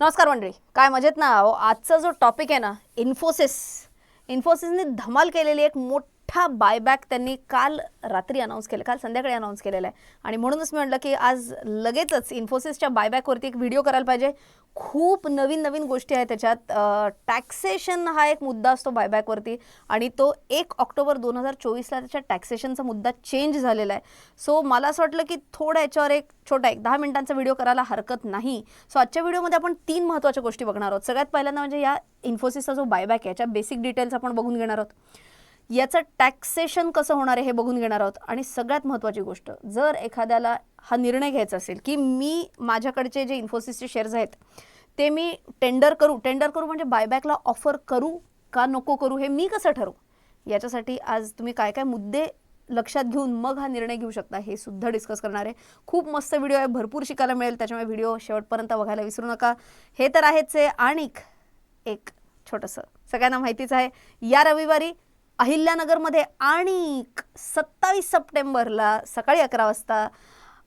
नमस्कार मंडळी. काय मजेत ना? आजचा जो टॉपिक आहे ना इन्फोसिस इन्फोसिसने धमाल केलेली एक मोठी मोठा बायबॅक त्यांनी काल रात्री अनाऊन्स केलं काल संध्याकाळी अनाऊन्स केलेला आहे. आणि म्हणूनच मी म्हटलं की आज लगेचच इन्फोसिसच्या बायबॅकवरती एक व्हिडिओ करायला पाहिजे. खूप नवीन नवीन गोष्टी आहेत त्याच्यात. टॅक्सेशन हा एक मुद्दा असतो बायबॅकवरती आणि तो एक ऑक्टोबर दोन हजार चोवीसला त्याच्या टॅक्सेशनचा मुद्दा चेंज झालेला आहे. सो मला असं वाटलं की थोडं याच्यावर एक छोटा एक दहा मिनिटांचा व्हिडिओ करायला हरकत नाही. सो आजच्या व्हिडिओमध्ये आपण तीन महत्त्वाच्या गोष्टी बघणार आहोत. सगळ्यात पहिल्यांदा म्हणजे या इन्फोसिसचा जो बायबॅक आहे याच्या बेसिक डिटेल्स आपण बघून घेणार आहोत. याचं टॅक्सेशन कसं होणार आहे हे बघून घेणार आहोत. आणि सगळ्यात महत्त्वाची गोष्ट जर एखाद्याला हा निर्णय घ्यायचा असेल की मी माझ्याकडचे जे इन्फोसिसचे शेअर्स आहेत ते मी टेंडर करू टेंडर करू म्हणजे बायबॅकला ऑफर करू का नको करू हे मी कसं ठरवू? याच्यासाठी आज तुम्ही काय काय मुद्दे लक्षात घेऊन मग हा निर्णय घेऊ शकता हे सुद्धा डिस्कस करणार आहे. खूप मस्त व्हिडिओ आहे भरपूर शिकायला मिळेल त्याच्यामुळे व्हिडिओ शेवटपर्यंत बघायला विसरू नका. हे तर आहेच आहे आणि एक छोटंसं सगळ्यांना माहितीच आहे. या रविवारी अहिल्यानगरमध्ये आणि सत्तावीस सप्टेंबरला सकाळी अकरा वाजता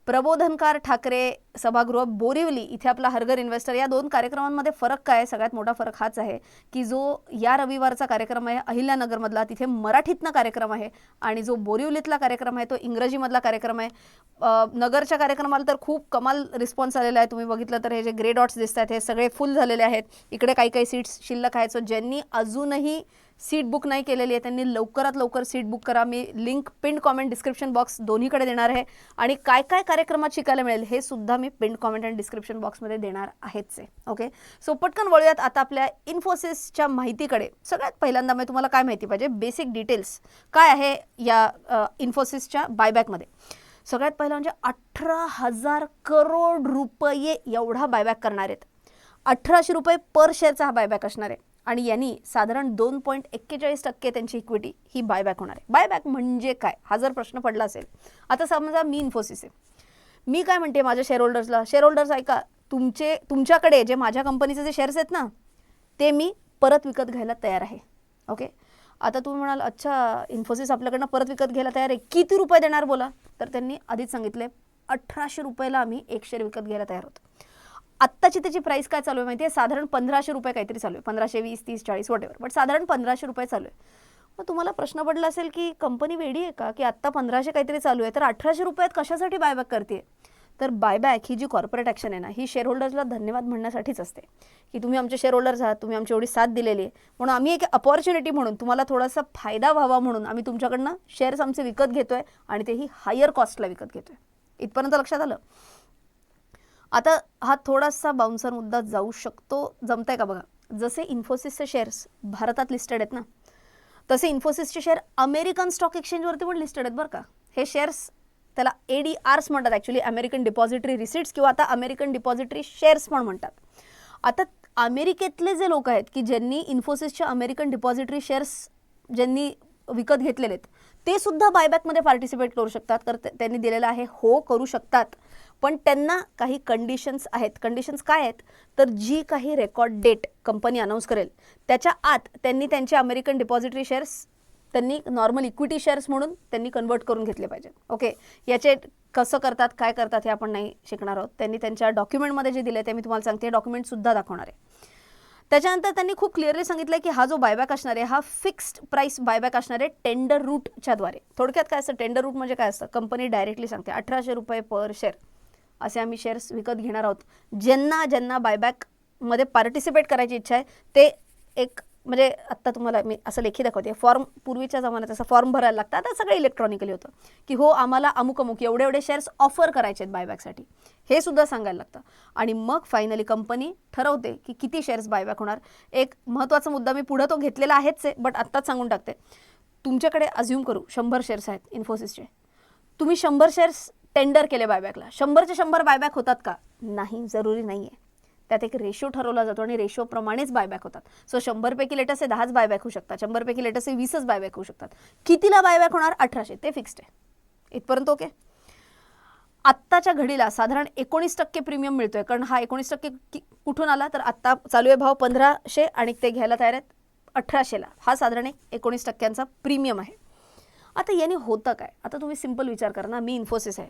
प्रबोधनकार ठाकरे सभागृह बोरिवली इथे आपला हरगर इन्व्हेस्टर या दोन कार्यक्रमांमध्ये फरक काय सगळ्यात मोठा फरक हाच आहे की जो या रविवारचा कार्यक्रम आहे अहिल्यानगरमधला तिथे मराठीतनं कार्यक्रम आहे आणि जो बोरिवलीतला कार्यक्रम आहे तो इंग्रजीमधला कार्यक्रम आहे. नगरच्या कार्यक्रमाला तर खूप कमाल रिस्पॉन्स आलेला आहे. तुम्ही बघितलं तर हे जे ग्रे डॉट्स दिसत आहेत हे सगळे फुल झालेले आहेत. इकडे काही काही सीट्स शिल्लक आहेत. सो ज्यांनी अजूनही सीट बुक नाही केलेली आहे. त्यांनी लवकरात लवकर सीट बुक करा. मी link pinned comment description box दोन्हीकडे देणार आहे. आणि काय काय कार्यक्रमात शिकायला मिळेल हे सुद्धा मी पिंड कॉमेंट आणि डिस्क्रिप्शन बॉक्समध्ये देणार आहेच आहे. ओके? सो पटकन वळूयात आता आपल्या इन्फोसिसच्या माहितीकडे. सगळ्यात पहिल्यांदा मी तुम्हाला काय माहिती पाहिजे? Basic details. काय आहे या इन्फोसिसच्या बायबॅकमध्ये? सगळ्यात पहिलं म्हणजे अठरा हजार करोड रुपये एवढा बायबॅक करणार आहेत. अठराशे रुपये पर शेअरचा हा बायबॅक असणार आहे. आणि यांनी साधारण दोन पॉईंट एक्केचाळीस टक्के त्यांची इक्विटी ही बायबॅक होणार आहे. बायबॅक म्हणजे काय? हा जर प्रश्न पडला असेल. आता समजा मी इन्फोसिस आहे. मी काय म्हणते माझ्या शेअर होल्डर्सला शेअर होल्डर्स ऐका तुमचे तुमच्याकडे जे माझ्या कंपनीचे जे शेअर्स आहेत ना ते मी परत विकत घ्यायला तयार आहे. ओके आता तुम्ही म्हणाल अच्छा इन्फोसिस आपल्याकडनं परत विकत घ्यायला तयार आहे. किती रुपये देणार बोला? तर त्यांनी आधीच सांगितले अठराशे रुपयाला आम्ही एक शेअर विकत घ्यायला तयार होतो. आत्ताची त्याची प्राईस काय चालू आहे माहिती आहे? साधारण पंधराशे रुपये काहीतरी चालू आहे. पंधराशे वीस तीस चाळीस वॉटेवर बट साधारण पंधराशे रुपये चालू आहे. मग तुम्हाला प्रश्न पडला असेल की कंपनी वेडी आहे का? की आत्ता पंधराशे काहीतरी चालू आहे तर अठराशे रुपयात कशासाठी बायबॅक करते? तर बायबॅक ही जी कॉर्पोरेट ॲक्शन आहे ना ही शेअर होल्डर्सला धन्यवाद म्हणण्यासाठीच असते. की तुम्ही आमचे शेअर होल्डर्स आहात तुम्ही आमची एवढी साथ दिलेली आहे. म्हणून आम्ही एक अपॉर्च्युनिटी म्हणून तुम्हाला थोडासा फायदा व्हावा म्हणून आम्ही तुमच्याकडनं शेअर्स आमचे विकत घेतोय आणि तेही हायर कॉस्टला विकत घेतोय. इथपर्यंत लक्षात आलं? आता हा थोडासा बाउन्सर मुद्दा जाऊ शकतो. जमतंय का बघा? जसे इन्फोसिसचे शेअर्स भारतात लिस्टेड आहेत ना तसे इन्फोसिसचे शेअर अमेरिकन स्टॉक एक्सचेंजवरती पण लिस्टेड आहेत बरं का. हे शेअर्स त्याला ए डी आर्स म्हणतात ॲक्च्युली अमेरिकन डिपॉझिटरी रिसिट्स किंवा आता अमेरिकन डिपॉझिटरी शेअर्स पण म्हणतात. आता अमेरिकेतले जे लोक आहेत की ज्यांनी इन्फोसिसच्या अमेरिकन डिपॉझिटरी शेअर्स ज्यांनी विकत घेतलेले आहेत ते सुद्धा बायबॅकमध्ये पार्टिसिपेट करू शकतात. तर ते- त्यांनी दिलेलं आहे हो करू शकतात. पण त्यांना काही कंडिशन्स आहेत. कंडिशन्स काय आहेत? तर जी काही रेकॉर्ड डेट कंपनी अनाऊन्स करेल त्याच्या आत त्यांनी त्यांचे अमेरिकन डिपॉझिटरी शेअर्स त्यांनी नॉर्मल इक्विटी शेअर्स म्हणून त्यांनी कन्वर्ट करून घेतले पाहिजेत. ओके याचे कसं करतात काय करतात हे आपण नाही शिकणार आहोत. त्यांनी त्यांच्या डॉक्युमेंटमध्ये जे दिले ते मी तुम्हाला सांगते. डॉक्युमेंटसुद्धा दाखवणार आहे. त्याच्यानंतर त्यांनी खूप क्लिअरली सांगितलं की हा जो बायबॅक असणार आहे हा फिक्स्ड प्राईस बायबॅक असणार आहे टेंडर रूटच्याद्वारे थोडक्यात काय असतं? टेंडर रूट म्हणजे काय असतं? कंपनी डायरेक्टली सांगते. अठराशे रुपये पर शेअर असे आम्ही शेअर्स विकत घेणार आहोत. ज्यांना ज्यांना बायबॅकमध्ये पार्टिसिपेट करायची इच्छा आहे ते एक म्हणजे आत्ता तुम्हाला मी असं लेखी दाखवते. फॉर्म पूर्वीच्या जमान्यात असं फॉर्म भरायला लागतं. आता सगळं इलेक्ट्रॉनिकली होतं. की हो आम्हाला अमुक अमुक एवढे एवढे शेअर्स ऑफर करायचे आहेत बायबॅकसाठी हे सुद्धा सांगायला लागतं. आणि मग फायनली कंपनी ठरवते की किती शेअर्स बायबॅक होणार. एक महत्त्वाचा मुद्दा मी पुढं तो घेतलेला आहेच आहे बट आत्ताच सांगून टाकते. तुमच्याकडे अज्युम करू शंभर शेअर्स आहेत इन्फोसिसचे तुम्ही शंभर शेअर्स टेंडर केले बायबॅकला शंभरचे शंभर बायबॅक होतात का? नाही जरुरी नाही आहे त्यात एक रेशो ठरवला जातो आणि रेशोप्रमाणेच बायबॅक होतात. सो शंभरपैकी लेटेस्ट हे दहाच बायबॅक होऊ शकतात. शंभरपैकी लेटेस्ट हे वीसच बायबॅक होऊ शकतात. कितीला बायबॅक होणार? अठराशे. ते फिक्स्ड आहे. इथपर्यंत ओके आत्ताच्या घडीला साधारण एकोणीस टक्के प्रीमियम मिळतोय. कारण हा एकोणीस टक्के कुठून आला? तर आत्ता चालू आहे भाव पंधराशे आणि ते घ्यायला तयार आहेत अठराशेला. हा साधारण एक एकोणीस टक्क्यांचा प्रीमियम आहे. आता याने होतं काय? आता तुम्ही सिंपल विचार करा ना मी इन्फोसिस आहे.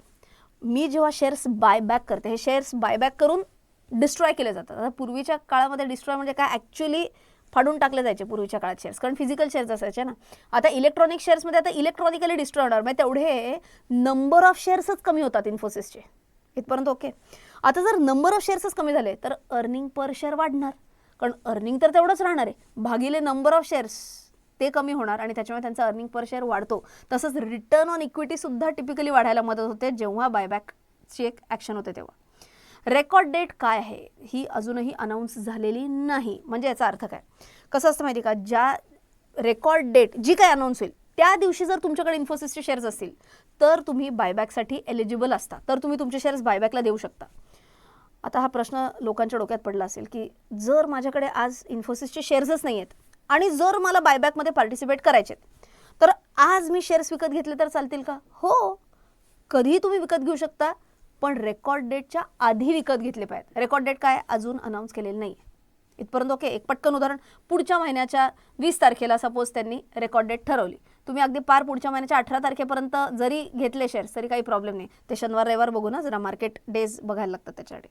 मी जेव्हा शेअर्स बायबॅक करते हे शेअर्स बायबॅक करून डिस्ट्रॉय केले जातात. आता पूर्वीच्या काळामध्ये डिस्ट्रॉय म्हणजे काय? ॲक्च्युली फाडून टाकले जायचे पूर्वीच्या काळात शेअर्स कारण फिजिकल शेअर्स असायचे ना. आता इलेक्ट्रॉनिक शेअर्समध्ये आता इलेक्ट्रॉनिकली डिस्ट्रॉय होणार म्हणजे तेवढे नंबर ऑफ शेअर्सच कमी होतात इन्फोसिसचे इथपर्यंत ओके. आता जर नंबर ऑफ शेअर्सच कमी झाले तर अर्निंग पर शेअर वाढणार. कारण अर्निंग तर तेवढंच राहणार आहे. भागिले नंबर ऑफ शेअर्स ते कमी होणार आणि त्याच्यामुळे त्यांचा अर्निंग पर शेअर वाढतो. तसंच रिटर्न ऑन इक्विटीसुद्धा टिपिकली वाढायला मदत होते. जेव्हा बायबॅकची एक ॲक्शन होते तेव्हा. रेकॉर्ड डेट काय आहे? ही अजूनही अनाऊन्स झालेली नाही. म्हणजे याचा अर्थ काय? कसं असतं माहिती का? ज्या रेकॉर्ड डेट जी काय अनाऊन्स होईल त्या दिवशी जर तुमच्याकडे इन्फोसिसचे शेअर्स असतील तर तुम्ही बायबॅकसाठी एलिजिबल असता. तर तुम्ही तुमचे शेअर्स बायबॅकला देऊ शकता. आता हा प्रश्न लोकांच्या डोक्यात पडला असेल की जर माझ्याकडे आज इन्फोसिसचे शेअर्सच नाही आहेत आणि जर मला बायबॅकमध्ये पार्टिसिपेट करायचे तर आज मी शेअर्स विकत घेतले तर चालतील का? हो. कधीही तुम्ही विकत घेऊ शकता पण रेकॉर्ड डेटच्या आधी विकत घेतले पाहिजेत. रेकॉर्ड डेट काय? अजून अनाऊन्स केलेलं नाही इथपर्यंत ओके एक पटकन उदाहरण. पुढच्या महिन्याच्या वीस तारखेला सपोज त्यांनी रेकॉर्ड डेट ठरवली. तुम्ही अगदी पार पुढच्या महिन्याच्या अठरा तारखेपर्यंत जरी घेतले शेअर्स तरी काही प्रॉब्लेम नाही. ते शनिवार रविवार बघू ना जरा मार्केट डेज बघायला लागतात त्याच्यासाठी.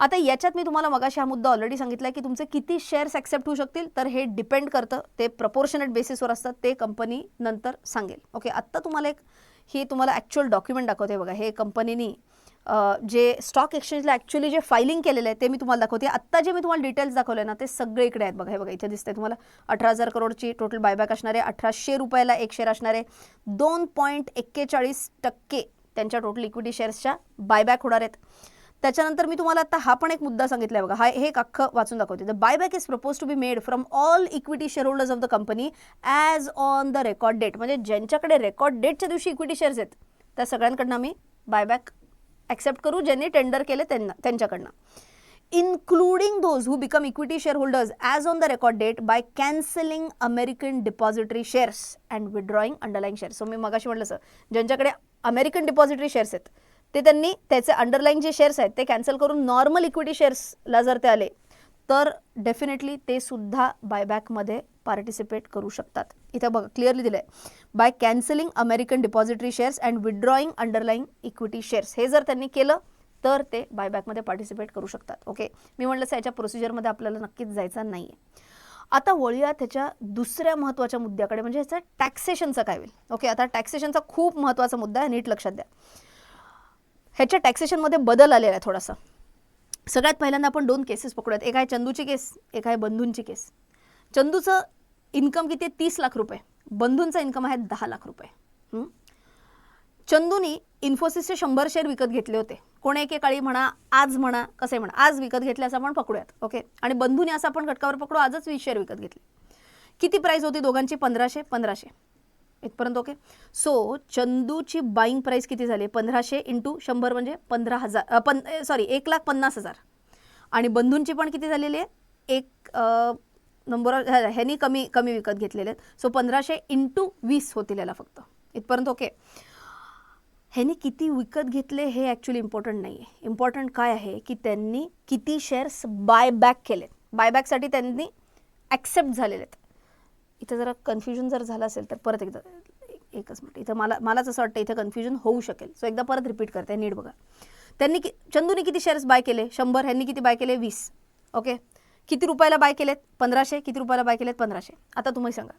आता याच्यात मी तुम्हाला मगाशी हा मुद्दा ऑलरेडी सांगितला की तुमचे किती शेअर्स ॲक्सेप्ट होऊ शकतील तर हे डिपेंड करतं. ते प्रपोर्शनेट बेसिसवर असतात. ते कंपनी नंतर सांगेल. ओके आत्ता तुम्हाला एक हे तुम्हाला ॲक्च्युअल डॉक्युमेंट दाखवते बघा. हे कंपनीनी जे स्टॉक एक्सचेंजला ॲक्च्युली जे फायलिंग केलेलं आहे ते मी तुम्हाला दाखवते. आत्ता जे मी तुम्हाला डिटेल्स दाखवले ना ते सगळे इकडे आहेत बघा. हे बघा इथे दिसते तुम्हाला. अठरा हजार करोडची टोटल बायबॅक असणारे अठराशे रुपयाला एक शेअर असणारे दोन पॉईंट एक्केचाळीस टक्के त्यांच्या टोटल इक्विटी शेअर्सच्या बायबॅक होणार आहेत. त्याच्यानंतर मी तुम्हाला आता हा पण एक मुद्दा सांगितलाय बघा. हा हे एक अख्खं वाचून दाखवते. The buyback is propose to be made from all equity share holders of the company as on the record date म्हणजे ज्यांच्याकडे रेकॉर्ड डेटच्या दिवशी इक्विटी शेअर्स आहेत त्या सगळ्यांकडनं आम्ही बायबॅक ॲक्सेप्ट करू ज्यांनी टेंडर केले त्यांना त्यांच्याकडनं. Including those who become equity share holders as on the record date by cancelling American depository shares and withdrawing underlying shares so मी मगाशी म्हटलं सर ज्यांच्याकडे अमेरिकन डिपॉझिटरी शेअर्स आहेत ते त्यांनी त्याचे अंडरलाईन जे शेअर्स आहेत ते कॅन्सल करून नॉर्मल इक्विटी शेअर्सला जर ते आले तर डेफिनेटली ते सुद्धा बायबॅकमध्ये पार्टिसिपेट करू शकतात. इथं बघा क्लिअरली दिलं आहे by cancelling American depository shares and withdrawing underline equity shares हे जर त्यांनी केलं तर ते बायबॅकमध्ये पार्टिसिपेट करू शकतात. ओके मी म्हटलं असं याच्या प्रोसिजरमध्ये आपल्याला नक्कीच जायचं नाही आहे आता वळूया त्याच्या दुसऱ्या महत्त्वाच्या मुद्द्याकडे म्हणजे ह्याचा टॅक्सेशनचं काय होईल? ओके आता टॅक्सेशनचा खूप महत्त्वाचा मुद्दा आहे नीट लक्षात द्या. ह्याच्या टॅक्सेशनमध्ये बदल आलेला आहे थोडासा. सगळ्यात पहिल्यांदा आपण दोन केसेस पकडूयात. एक आहे चंदूची केस एक आहे बंधूंची केस चंदूचं इन्कम किती आहे? तीस लाख रुपये. बंधूंचा इन्कम आहे दहा लाख रुपये. चंदूनी इन्फोसिसचे शंभर शेअर विकत घेतले होते. कोणी एकेकाळी म्हणा आज म्हणा कसे म्हणा आज विकत घेतले असं आपण पकडूयात ओके? आणि बंधूने असं आपण घटकावर पकडू आजच वीस शेअर विकत घेतले. किती प्राईस होती दोघांची? पंधराशे पंधराशे. इथपर्यंत ओके. सो चंदूची बाईंग प्राईस किती झाली? पंधराशे इंटू शंभर म्हणजे पंधरा हजार पन सॉरी एक लाख पन्नास हजार. आणि बंधूंची पण किती झालेली आहे? एक नंबर ह्यांनी कमी कमी विकत घेतलेले आहेत. सो पंधराशे इंटू वीस होतील याला फक्त. इथपर्यंत ओके. ह्यांनी किती विकत घेतले हे ॲक्च्युली इम्पॉर्टंट नाही आहे इम्पॉर्टंट काय आहे? की त्यांनी किती शेअर्स बायबॅक केलेत. बायबॅकसाठी त्यांनी ॲक्सेप्ट झालेले आहेत. इथं जरा कन्फ्युजन जर झालं असेल तर परत एकदा एकच मिनिट. इथं मला मलाच असं वाटतं इथं कन्फ्युजन होऊ शकेल. सो एकदा परत रिपीट करते नीट बघा. त्यांनी कि चंदूने किती शेअर्स बाय केले? शंभर. ह्यांनी किती बाय केले? वीस. ओके किती रुपयाला बाय केलेत? पंधराशे. किती रुपयाला बाय केलेत? पंधराशे. आता तुम्ही सांगा.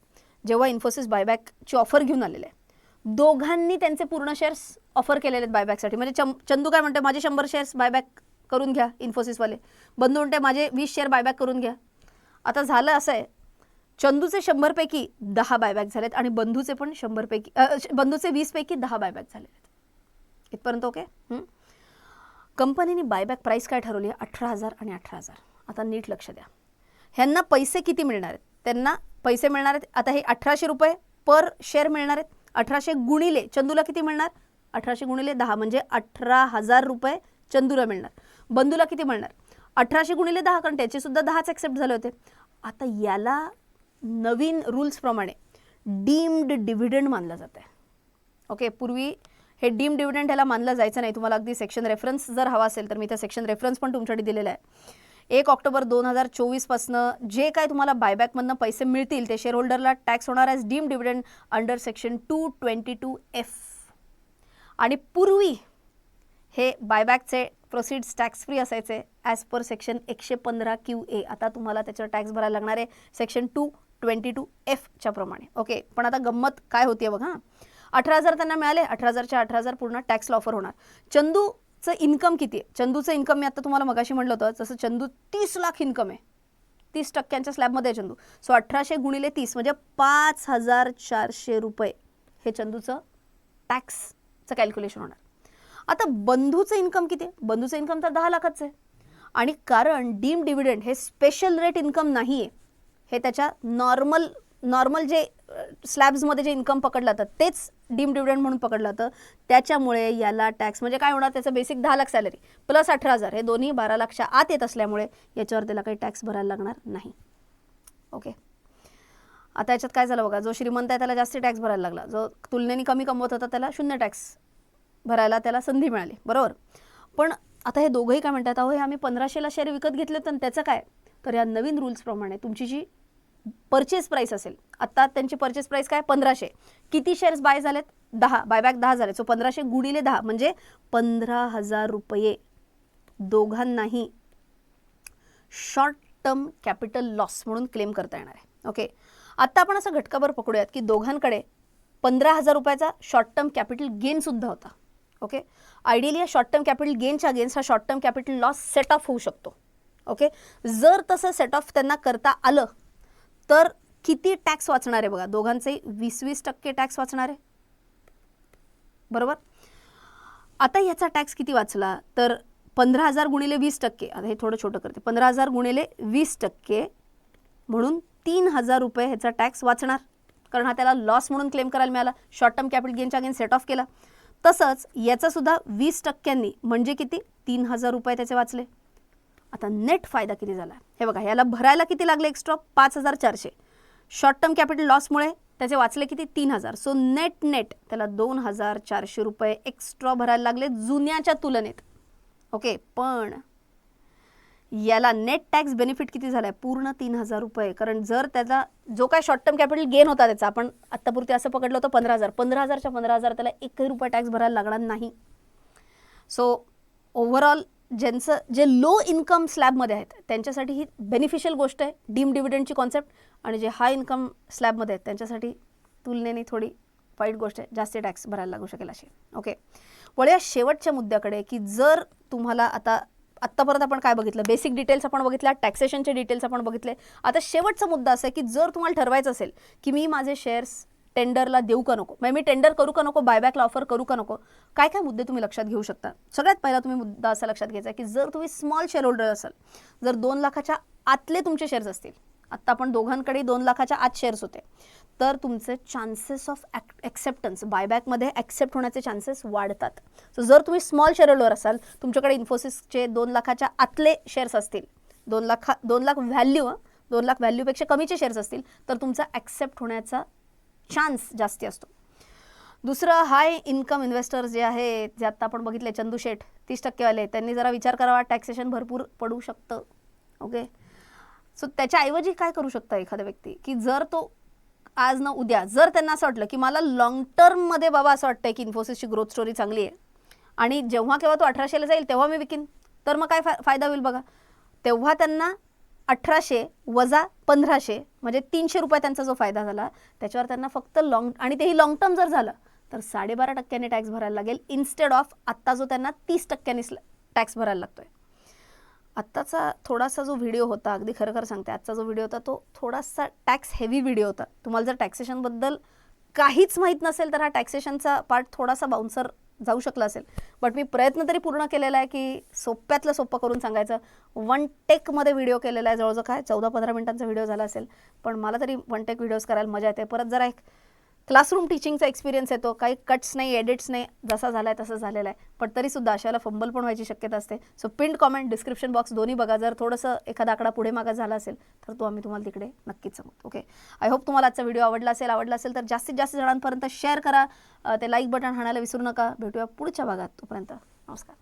जेव्हा इन्फोसिस बायबॅकची ऑफर घेऊन आलेले आहे दोघांनी त्यांचे पूर्ण शेअर्स ऑफर केलेले आहेत बायबॅकसाठी म्हणजे चम चंदू काय म्हणते माझे शंभर शेअर्स बायबॅक करून घ्या इन्फोसिसवाले बंधू म्हणते माझे वीस शेअर बायबॅक करून घ्या. आता झालं असं आहे चंदूचे शंभरपैकी दहा बायबॅक झालेत आणि बंधूचे पण शंभरपैकी बंधूचे वीसपैकी दहा बायबॅक झाले आहेत इथपर्यंत ओके कंपनीने बायबॅक प्राईस काय ठरवली? आहे अठरा हजार आणि अठरा हजार. आता नीट लक्ष द्या. ह्यांना पैसे किती मिळणार आहेत? त्यांना पैसे मिळणार आहेत. आता हे अठराशे रुपये पर शेअर मिळणार आहेत. अठराशे गुणिले चंदूला किती मिळणार? अठराशे गुणिले दहा म्हणजे अठरा हजार रुपये चंदूला मिळणार. बंधूला किती मिळणार? अठराशे गुणिले दहा कारण त्याचे सुद्धा दहाच ॲक्सेप्ट झाले होते. आता याला नवीन रूल्सप्रमाणे डीम्ड डिव्हिडंड मानलं जातं आहे ओके पूर्वी हे डीम डिव्हिडंड ह्याला मानलं जायचं नाही. तुम्हाला अगदी सेक्शन रेफरन्स जर हवा असेल तर मी त्या सेक्शन रेफरन्स पण तुमच्याकडे दिलेला आहे. एक ऑक्टोबर दोन हजार चोवीसपासनं जे काय तुम्हाला बायबॅकमधनं पैसे मिळतील ते शेअर होल्डरला टॅक्स होणार as deem dividend under section two twenty two F आणि पूर्वी हे बायबॅकचे प्रोसिड्स टॅक्स फ्री असायचे ॲज पर सेक्शन एकशे पंधरा क्यू ए आता तुम्हाला त्याच्यावर टॅक्स भरायला लागणार आहे. सेक्शन टू ट्वेंटी टू एफच्या प्रमाणे. ओके पण आता गंमत काय होती बघा अठरा हजार त्यांना मिळाले अठरा हजारच्या अठरा हजार पूर्ण टॅक्सला ऑफर होणार. चंदूचं इन्कम किती आहे? चंदूचं इन्कम मी आता तुम्हाला मगाशी म्हटलं होतं जसं चंदू तीस लाख इन्कम आहे. तीस टक्क्यांच्या स्लॅबमध्ये आहे चंदू. सो अठराशे गुणिले तीस म्हणजे पाच हजार चारशे रुपये हे चंदूचं टॅक्सचं कॅल्क्युलेशन होणार. आता बंधूचं इन्कम किती आहे? बंधूचं इन्कम तर दहा लाखाचं आहे. आणि कारण डीम डिव्हिडंड हे स्पेशल रेट इन्कम नाही आहे हे त्याच्या नॉर्मल नॉर्मल जे स्लॅब्समध्ये जे इन्कम पकडलं जातं तेच डीम डिव्हिडंड म्हणून पकडलं जातं त्याच्यामुळे याला टॅक्स म्हणजे काय होणार त्याचं बेसिक दहा लाख सॅलरी प्लस अठरा हजार हे दोन्ही बारा लाखच्या आत येत असल्यामुळे याच्यावर त्याला काही टॅक्स भरायला लागणार नाही. ओके आता याच्यात काय झालं बघा जो श्रीमंत आहे त्याला जास्त टॅक्स भरायला लागला. जो तुलनेने कमी कमवत होता त्याला शून्य टॅक्स भरायला त्याला संधी मिळाली. बरोबर? पण आता हे दोघंही काय म्हणतात अहो हे आम्ही पंधराशेला शेअर विकत घेतले तर त्याचं काय? तर या नवीन रूल्सप्रमाणे तुमची जी परचेस प्राईस असेल. आत्ता त्यांची परचेस प्राईस काय? पंधराशे. किती शेअर्स बाय झालेत? दहा. बायबॅक दहा झाले सो पंधराशे गुणिले दहा म्हणजे पंधरा हजार रुपये. दोघांनाही शॉर्ट टर्म कॅपिटल लॉस म्हणून क्लेम करता येणार आहे. ओके आत्ता आपण असं घटकाभर पकडूयात की दोघांकडे पंधरा हजार रुपयाचा शॉर्ट टर्म कॅपिटल गेनसुद्धा होता. ओके आयडियली या शॉर्ट टर्म कॅपिटल गेनच्या अगेन्स्ट हा short term capital loss set off होऊ शकतो. ओके जर तसं सेट ऑफ त्यांना करता आलं तर किती टॅक्स वाचणार आहे बघा? दोघांचे वीस वीस टक्के टॅक्स वाचणार आहे. बरोबर? आता याचा टॅक्स किती वाचला? तर पंधरा हजार गुणिले वीस टक्के. आता हे थोडं छोटं करते. पंधरा हजार गुणिले वीस टक्के म्हणून तीन हजार रुपये ह्याचा टॅक्स वाचणार. कारण हा त्याला लॉस म्हणून क्लेम करायला मिळाला. शॉर्ट टर्म कॅपिटल गेनच्या अगेन सेट ऑफ केला. तसंच याचा सुद्धा वीस टक्क्यांनी म्हणजे किती? तीन हजार रुपये त्याचे वाचले. आता नेट फायदा किती झाला? हे बघा याला भरायला किती लागले एक्स्ट्रा पाच हजार चारशे. शॉर्ट टर्म कॅपिटल लॉसमुळे त्याचे वाचले किती? तीन हजार. सो नेट नेट त्याला दोन हजार चारशे रुपये एक्स्ट्रा भरायला लागले जुन्याच्या तुलनेत. ओके पण याला नेट टॅक्स बेनिफिट किती झाला आहे पूर्ण तीन हजार रुपये. कारण जर त्याचा जो काय शॉर्ट टर्म कॅपिटल गेन होता त्याचा आपण आत्तापुरती असं पकडलं होतं पंधरा हजार. पंधरा हजारच्या पंधरा हजार त्याला एकही रुपये टॅक्स भरायला लागणार नाही. सो ओव्हरऑल ज्यांचं जे लो इन्कम स्लॅबमध्ये आहेत त्यांच्यासाठी ही बेनिफिशियल गोष्ट आहे डीम डिव्हिडंडची कॉन्सेप्ट आणि जे हाय इन्कम स्लॅबमध्ये आहेत त्यांच्यासाठी तुलनेने थोडी वाईट गोष्ट आहे. जास्त टॅक्स भरायला लागू शकेल अशी. ओके वळूया शेवटच्या मुद्द्याकडे की जर तुम्हाला आता आत्तापर्यंत आपण काय बघितलं? बेसिक डिटेल्स आपण बघितल्या टॅक्सेशनचे डिटेल्स आपण बघितले. आता शेवटचा मुद्दा असा आहे की जर तुम्हाला ठरवायचं असेल की मी माझे शेअर्स टेंडरला देऊ का नको? म्हणजे मी टेंडर करू का नको? बायबॅकला ऑफर करू का नको? काय काय मुद्दे तुम्ही लक्षात घेऊ शकता? सगळ्यात पहिला तुम्ही मुद्दा असा लक्षात घ्यायचा की जर तुम्ही स्मॉल शेअर होल्डर असाल जर दोन लाखाच्या आतले तुमचे शेअर्स असतील आत्ता आपण दोघांकडे दोन लाखाच्या आत शेअर्स होते तर तुमचे चान्सेस ऑफ ॲक्सेप्टन्स बायबॅकमध्ये ॲक्सेप्ट होण्याचे चान्सेस वाढतात. सो जर तुम्ही स्मॉल शेअर होल्डर असाल तुमच्याकडे इन्फोसिसचे दोन लाखाच्या आतले शेअर्स असतील दोन लाखा दोन लाख व्हॅल्यू दोन लाख व्हॅल्यूपेक्षा कमीचे शेअर्स असतील तर तुमचा ॲक्सेप्ट होण्याचा चान्स जास्ती असतो. दुसरं हाय इन्कम इन्व्हेस्टर जे आहे जे आत्ता आपण बघितले चंदू शेठ तीस टक्केवाले त्यांनी जरा विचार करावा टॅक्सेशन भरपूर पडू शकतं. ओके सो त्याच्याऐवजी काय करू शकता एखादा व्यक्ती? की जर तो आज ना उद्या जर त्यांना असं वाटलं की मला लॉंग टर्ममध्ये बाबा असं वाटतंय की इन्फोसिसची ग्रोथ स्टोरी चांगली आहे आणि जेव्हा केव्हा तो अठराशेला जाईल तेव्हा मी विकीन. तर मग काय फा फायदा होईल बघा. तेव्हा त्यांना अठराशे वजा पंधराशे म्हणजे तीनशे रुपये त्यांचा जो फायदा झाला त्याच्यावर त्यांना फक्त लॉंग आणि तेही लॉंग टर्म जर झालं तर साडेबारा टक्क्याने टॅक्स भरायला लागेल इन्स्टेड ऑफ आत्ता जो त्यांना तीस टक्क्यांनी टॅक्स भरायला लागतोय. आत्ताचा थोडासा जो व्हिडिओ होता अगदी खरं खरं सांगते आजचा जो व्हिडिओ होता तो थोडासा टॅक्स हेवी व्हिडिओ होता. तुम्हाला जर टॅक्सेशनबद्दल काहीच माहीत नसेल तर हा टॅक्सेशनचा पार्ट थोडासा बाउन्सर जाऊ शकलं असेल. बट मी प्रयत्न तरी पूर्ण केलेला आहे की सोप्यातलं सोपं करून सांगायचं. वन टेकमध्ये व्हिडिओ केलेला आहे. जवळजवळ काय चौदा पंधरा मिनिटांचा व्हिडिओ झाला असेल. पण मला तरी वन टेक व्हिडिओज करायला मजा येते. परत जरा एक क्लासरूम टीचिंगचा एक्सपिरियन्स येतो. काही कट्स नाही एडिट्स नाही. जसा झाला आहे तसं झालेला आहे. पण तरीसुद्धा अशाला फंबल पण व्हायची शक्यता असते. सो पिंड कॉमेंट डिस्क्रिप्शन बॉक्स दोन्ही बघा. जर थोडंसं एखादा आकडा पुढे मागा झाला असेल तर तो आम्ही तुम्हाला तिकडे नक्कीच सांगतो. ओके आय होप तुम्हाला आजचा व्हिडिओ आवडला असेल. आवडला असेल तर जास्तीत जास्त जणांपर्यंत शेअर करा. ते लाईक बटन हाणायला विसरू नका. भेटूया पुढच्या भागात. तोपर्यंत नमस्कार.